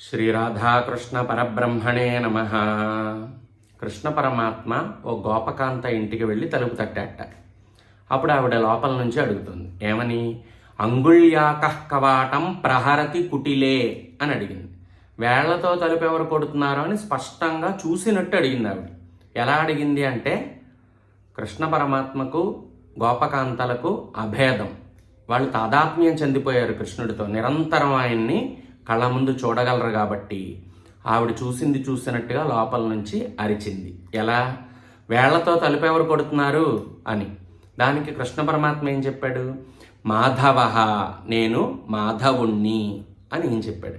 శ్రీరాధాకృష్ణ పరబ్రహ్మణే నమ. కృష్ణ పరమాత్మ ఓ గోపకాంత ఇంటికి వెళ్ళి తలుపు తట్టాట. అప్పుడు ఆవిడ లోపల నుంచి అడుగుతుంది. ఏమని? అంగుళ్యాకహ్ కవాటం ప్రహరతి కుటిలే అని అడిగింది. వేళ్ళతో తలుపు ఎవరు కొడుతున్నారో అని స్పష్టంగా చూసినట్టు అడిగింది ఆవిడ. ఎలా అడిగింది అంటే కృష్ణ పరమాత్మకు గోపకాంతలకు అభేదం. వాళ్ళు తాదాత్మ్యం చెందిపోయారు కృష్ణుడితో. నిరంతరం ఆయన్ని కళ్ళ ముందు చూడగలరు కాబట్టి ఆవిడ చూసింది చూసినట్టుగా లోపల నుంచి అరిచింది. ఎలా? వేళ్ళతో తలుపు ఎవరు కొడుతున్నారు? అని. దానికి కృష్ణ పరమాత్మ ఏం చెప్పాడు? మాధవ నేను మాధవుణ్ణి అని ఏం చెప్పాడు.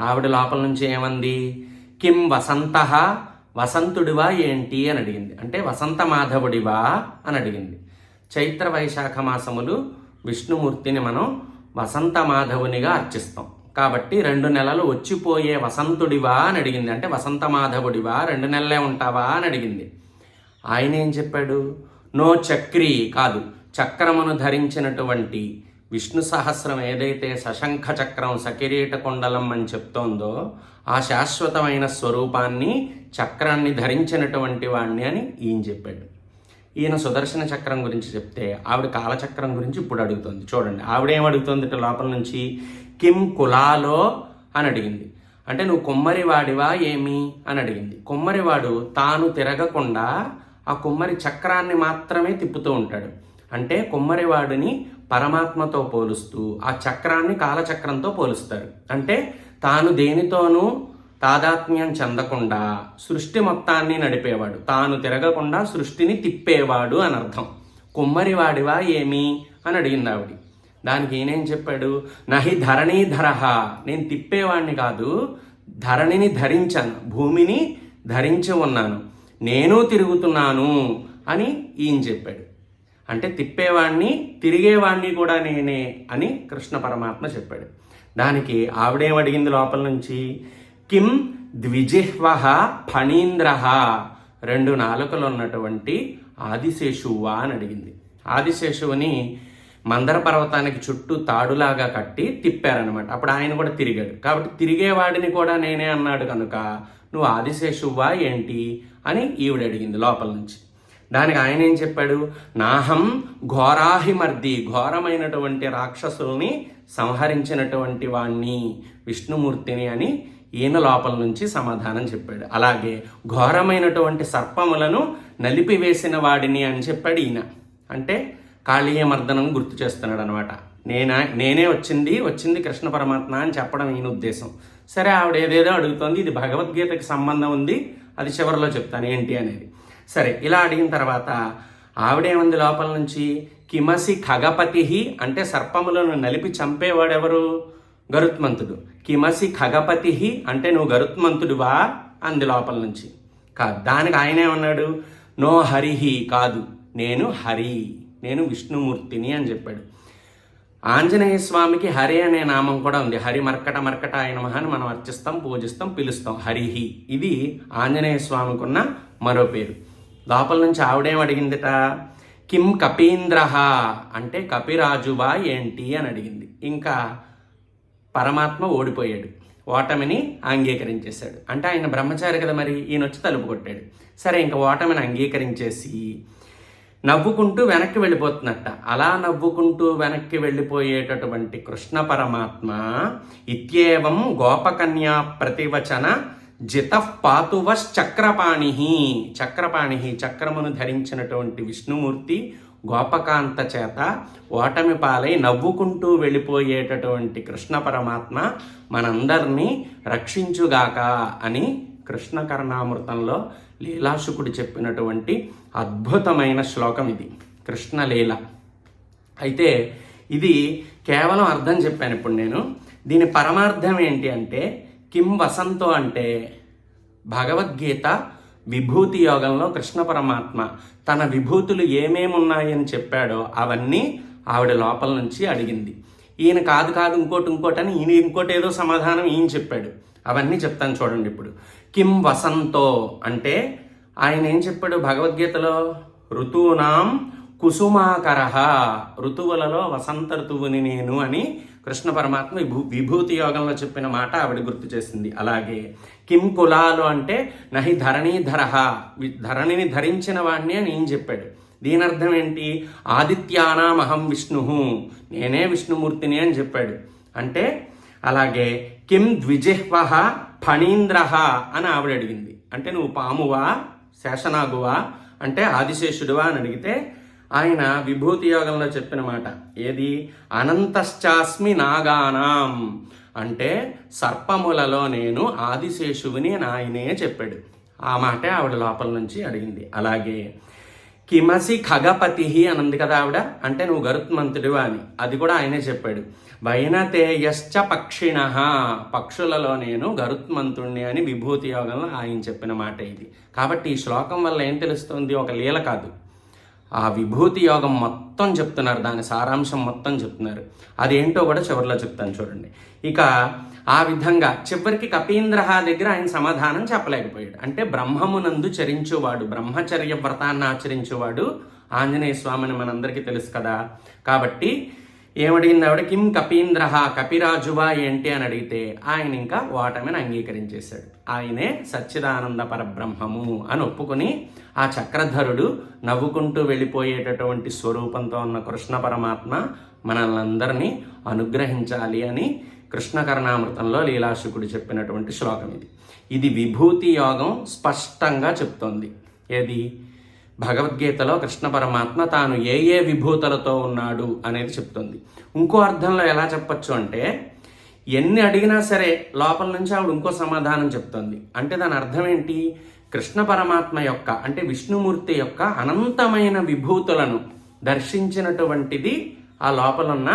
ఆవిడ లోపల నుంచి ఏమంది? కిం వసంత వసంతుడివా ఏంటి? అని అడిగింది. అంటే వసంత మాధవుడివా? అని అడిగింది. చైత్ర వైశాఖ మాసములు విష్ణుమూర్తిని మనం వసంత మాధవునిగా అర్చిస్తాం. కాబట్టి రెండు నెలలు వచ్చిపోయే వసంతుడివా అని అడిగింది. అంటే వసంత మాధవుడివా రెండు నెలలే ఉంటావా అని అడిగింది. ఆయన ఏం చెప్పాడు? నో చక్రి కాదు. చక్రమును ధరించినటువంటి విష్ణు సహస్రం ఏదైతే సశంఖ చక్రం సకిరీట కుండలం అని చెప్తోందో ఆ శాశ్వతమైన స్వరూపాన్ని చక్రాన్ని ధరించినటువంటి వాణ్ణి అని ఈయన చెప్పాడు. ఈయన సుదర్శన చక్రం గురించి చెప్తే ఆవిడ కాలచక్రం గురించి ఇప్పుడు అడుగుతుంది. చూడండి ఆవిడ ఏం అడుగుతుంది లోపల నుంచి? కిమ్ కులాలో అని అడిగింది. అంటే నువ్వు కుమ్మరివాడివా ఏమి? అని అడిగింది. కుమ్మరివాడు తాను తిరగకుండా ఆ కుమ్మరి చక్రాన్ని మాత్రమే తిప్పుతూ ఉంటాడు. అంటే కుమ్మరివాడిని పరమాత్మతో పోలుస్తూ ఆ చక్రాన్ని కాలచక్రంతో పోలుస్తారు. అంటే తాను దేనితోనూ తాదాత్మ్యం చెందకుండా సృష్టి మొత్తాన్ని నడిపేవాడు. తాను తిరగకుండా సృష్టిని తిప్పేవాడు అని అర్థం. కుమ్మరివాడివా ఏమి? అని అడిగింది ఆవిడ. దానికి ఈయనేం చెప్పాడు? నహి ధరణీధరహ నేను తిప్పేవాడిని కాదు ధరణిని ధరించాను భూమిని ధరించి ఉన్నాను. నేను తిరుగుతున్నాను అని ఈయన చెప్పాడు. అంటే తిప్పేవాణ్ణి తిరిగేవాణ్ణి కూడా నేనే అని కృష్ణ పరమాత్మ చెప్పాడు. దానికి ఆవిడేం అడిగింది లోపల నుంచి? కిం ద్విజిహ్వ ఫణీంద్ర? రెండు నాలుకలు ఉన్నటువంటి ఆదిశేషువా అని అడిగింది. ఆదిశేషువుని మందర పర్వతానికి చుట్టూ తాడులాగా కట్టి తిప్పారనమాట అప్పుడు ఆయన కూడా తిరిగాడు. కాబట్టి తిరిగేవాడిని కూడా నేనే అన్నాడు కనుక నువ్వు ఆదిశేషువా ఏంటి? అని ఈవిడ అడిగింది లోపల నుంచి. దానికి ఆయన ఏం చెప్పాడు? నాహం ఘోరాహిమర్ది ఘోరమైనటువంటి రాక్షసుల్ని సంహరించినటువంటి వాణ్ణి విష్ణుమూర్తిని అని ఈయన లోపల నుంచి సమాధానం చెప్పాడు. అలాగే ఘోరమైనటువంటి సర్పములను నలిపివేసిన వాడిని అని చెప్పాడు ఈయన. అంటే కాళీయమర్దనం గుర్తు చేస్తున్నాడు అనమాట నేనా నేనే వచ్చింది వచ్చింది కృష్ణ పరమాత్మ అని చెప్పడం ఈయన ఉద్దేశం. సరే ఆవిడ ఏదేదో అడుగుతోంది ఇది భగవద్గీతకి సంబంధం ఉంది అది చివరిలో చెప్తాను ఏంటి అనేది. సరే ఇలా అడిగిన తర్వాత ఆవిడేమంది లోపల నుంచి? కిమసి ఖగపతి అంటే సర్పములను నలిపి చంపేవాడెవరు? గరుత్మంతుడు. కిమసి ఖగపతి అంటే నువ్వు గరుత్మంతుడువా? అంది లోపల నుంచి. కాదు దానికి ఆయనేమన్నాడు నో హరిహి కాదు. నేను హరి. నేను విష్ణుమూర్తిని అని చెప్పాడు. ఆంజనేయ స్వామికి హరి అనే నామం కూడా ఉంది. హరి మర్కట మర్కట ఆయన మహాన్ని మనం అర్చిస్తాం పూజిస్తాం పిలుస్తాం. హరిహి ఇది ఆంజనేయ స్వామికి ఉన్న మరో పేరు. లోపల నుంచి ఆవిడేం అడిగిందిట? కిం కపీంద్ర అంటే కపిరాజువా ఏంటి అని అడిగింది. ఇంకా పరమాత్మ ఓడిపోయాడు. ఓటమిని అంగీకరించేశాడు. అంటే ఆయన బ్రహ్మచారి కదా మరి ఈయన వచ్చి తలుపు కొట్టాడు. సరే ఇంకా ఓటమిని అంగీకరించేసి నవ్వుకుంటూ వెనక్కి వెళ్ళిపోతున్నట్ట. అలా నవ్వుకుంటూ వెనక్కి వెళ్ళిపోయేటటువంటి కృష్ణ పరమాత్మ ఇత్యేవం గోపకన్యా ప్రతివచన జితపాతువశ్చక్రపాణి చక్రపాణి చక్రమును ధరించినటువంటి విష్ణుమూర్తి గోపకాంత చేత ఓటమి పాలై నవ్వుకుంటూ వెళ్ళిపోయేటటువంటి కృష్ణ పరమాత్మ మనందరినీ రక్షించుగాక అని కృష్ణ కర్ణామృతంలో లీలాశుకుడు చెప్పినటువంటి అద్భుతమైన శ్లోకం ఇది. కృష్ణలీల అయితే ఇది కేవలం అర్థం చెప్పాను ఇప్పుడు నేను. దీని పరమార్థం ఏంటి అంటే కిం వసంతో అంటే భగవద్గీత విభూతి యోగంలో కృష్ణ పరమాత్మ తన విభూతులు ఏమేమి ఉన్నాయని చెప్పాడో అవన్నీ ఆవిడ లోపల నుంచి అడిగింది. ఈయన కాదు కాదు ఇంకోటి ఇంకోటి అని ఈయన ఇంకోటి ఏదో సమాధానం ఈయన చెప్పాడు. అవన్నీ చెప్తాను చూడండి ఇప్పుడు. కిం వసంతో అంటే ఆయన ఏం చెప్పాడు భగవద్గీతలో? ఋతూనాం కుసుమాకర. ఋతువులలో వసంత ఋతువుని నేను అని కృష్ణ పరమాత్మ విభూ విభూతి యోగంలో చెప్పిన మాట ఆవిడ గుర్తు చేసింది. అలాగే కిం కులాలు అంటే నహి ధరణీధర ధరణిని ధరించిన వాడిని అని ఏం చెప్పాడు. దీని అర్థం ఏంటి ఆదిత్యానామహం విష్ణు. నేనే విష్ణుమూర్తిని అని చెప్పాడు. అంటే అలాగే కిం ద్విజిహ్వ ఫణీంద్ర అని ఆవిడ అడిగింది. అంటే నువ్వు పామువా? శేషనాగువా? అంటే ఆదిశేషుడువా అని అడిగితే ఆయన విభూతి యోగంలో చెప్పిన మాట. ఏది? అనంతశ్చాస్మి నాగానాం. అంటే సర్పములలో నేను ఆదిశేషువుని అని ఆయనే చెప్పాడు. ఆ మాటే ఆవిడ లోపల నుంచి అడిగింది. అలాగే కిమసి ఖగపతి అనంది కదా ఆవిడ? అంటే నువ్వు గరుత్మంతుడివా అని. అది కూడా ఆయనే చెప్పాడు. వైనతేయశ్చ పక్షిణ పక్షులలో నేను గరుత్మంతుణ్ణి అని విభూతి యోగంలో ఆయన చెప్పిన మాట ఇది. కాబట్టి ఈ శ్లోకం వల్ల ఏం తెలుస్తుంది? ఒక లీల కాదు. ఆ విభూతి యోగం మొత్తం మొత్తం చెప్తున్నారు దాని సారాంశం మొత్తం చెప్తున్నారు. అదేంటో కూడా చివరిలో చెప్తాను చూడండి. ఇక ఆ విధంగా చివరికి కపీంద్రహ దగ్గర ఆయన సమాధానం చెప్పలేకపోయాడు. అంటే బ్రహ్మమునందు చరించేవాడు బ్రహ్మచర్య వ్రతాన్ని ఆచరించువాడు ఆంజనేయ స్వామిని మనందరికీ తెలుసు కదా. కాబట్టి ఏమడిగింది ఆవిడ? కిం కపీంద్ర కపిరాజువా ఏంటి అని అడిగితే ఆయన ఇంకా ఓటమిని అంగీకరించేశాడు. ఆయనే సచ్చిదానంద పరబ్రహ్మము అని ఒప్పుకొని ఆ చక్రధరుడు నవ్వుకుంటూ వెళ్ళిపోయేటటువంటి స్వరూపంతో ఉన్న కృష్ణ పరమాత్మ మనల్ని అనుగ్రహించాలి అని కృష్ణకరణామృతంలో లీలాశుకుడు చెప్పినటువంటి శ్లోకం ఇది. ఇది విభూతి యోగం స్పష్టంగా చెప్తోంది. ఏది? భగవద్గీతలో కృష్ణ పరమాత్మ తాను ఏ ఏ విభూతులతో ఉన్నాడు అనేది చెప్తుంది. ఇంకో అర్థంలో ఎలా చెప్పచ్చు అంటే ఎన్ని అడిగినా సరే లోపల నుంచి ఆవిడ ఇంకో సమాధానం చెప్తుంది. అంటే దాని అర్థం ఏంటి? కృష్ణ పరమాత్మ యొక్క అంటే విష్ణుమూర్తి యొక్క అనంతమైన విభూతులను దర్శించినటువంటిది ఆ లోపల ఉన్న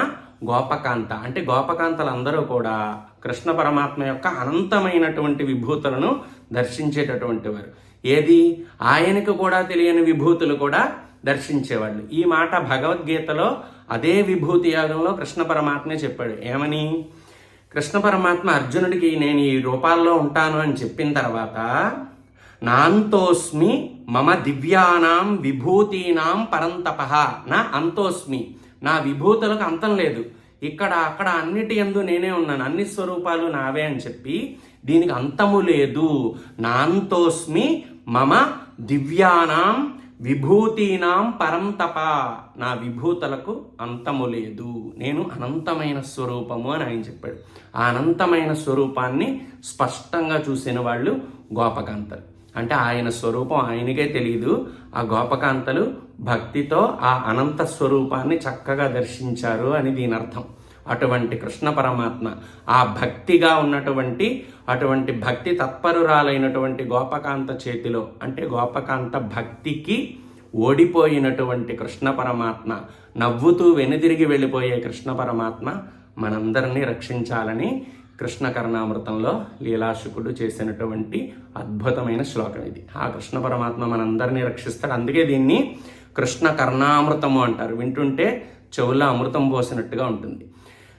గోపకాంత. అంటే గోపకాంతలందరూ కూడా కృష్ణ పరమాత్మ యొక్క అనంతమైనటువంటి విభూతులను దర్శించేటటువంటి వారు. ఏది? ఆయనకు కూడా తెలియని విభూతులు కూడా దర్శించేవాళ్ళు. ఈ మాట భగవద్గీతలో అదే విభూతి యాగంలో కృష్ణ పరమాత్మే చెప్పాడు. ఏమని? కృష్ణ పరమాత్మ అర్జునుడికి నేను ఈ రూపాల్లో ఉంటాను అని చెప్పిన తర్వాత నాంతోస్మి మమ దివ్యానాం విభూతీనాం పరంతప. నా అంతోస్మి. నా విభూతులకు అంతం లేదు. ఇక్కడ అక్కడ అన్నిటి ఎందు నేనే ఉన్నాను. అన్ని స్వరూపాలు నావే అని చెప్పి దీనికి అంతము లేదు. నాంతోస్మి మమ దివ్యానాం విభూతీనాం పరంతప నా విభూతులకు అంతము లేదు. నేను అనంతమైన స్వరూపము అని ఆయన చెప్పాడు. ఆ అనంతమైన స్వరూపాన్ని స్పష్టంగా చూసిన వాళ్ళు గోపకాంతలు. అంటే ఆయన స్వరూపం ఆయనకే తెలియదు ఆ గోపకాంతలు భక్తితో ఆ అనంత స్వరూపాన్ని చక్కగా దర్శించారు అని దీని అర్థం అటువంటి కృష్ణ పరమాత్మ ఆ భక్తిగా ఉన్నటువంటి అటువంటి భక్తి తత్పరురాలైనటువంటి గోపకాంత చేతిలో అంటే గోపకాంత భక్తికి ఓడిపోయినటువంటి కృష్ణ పరమాత్మ నవ్వుతూ వెనుదిరిగి వెళ్ళిపోయే కృష్ణ పరమాత్మ మనందరినీ రక్షించాలని కృష్ణ కర్ణామృతంలో లీలాశుకుడు చేసినటువంటి అద్భుతమైన శ్లోకం ఇది. ఆ కృష్ణ పరమాత్మ మనందరినీ రక్షిస్తాడు. అందుకే దీన్ని కృష్ణ కర్ణామృతము అంటారు. వింటుంటే చెవుల్లో అమృతం పోసినట్టుగా ఉంటుంది.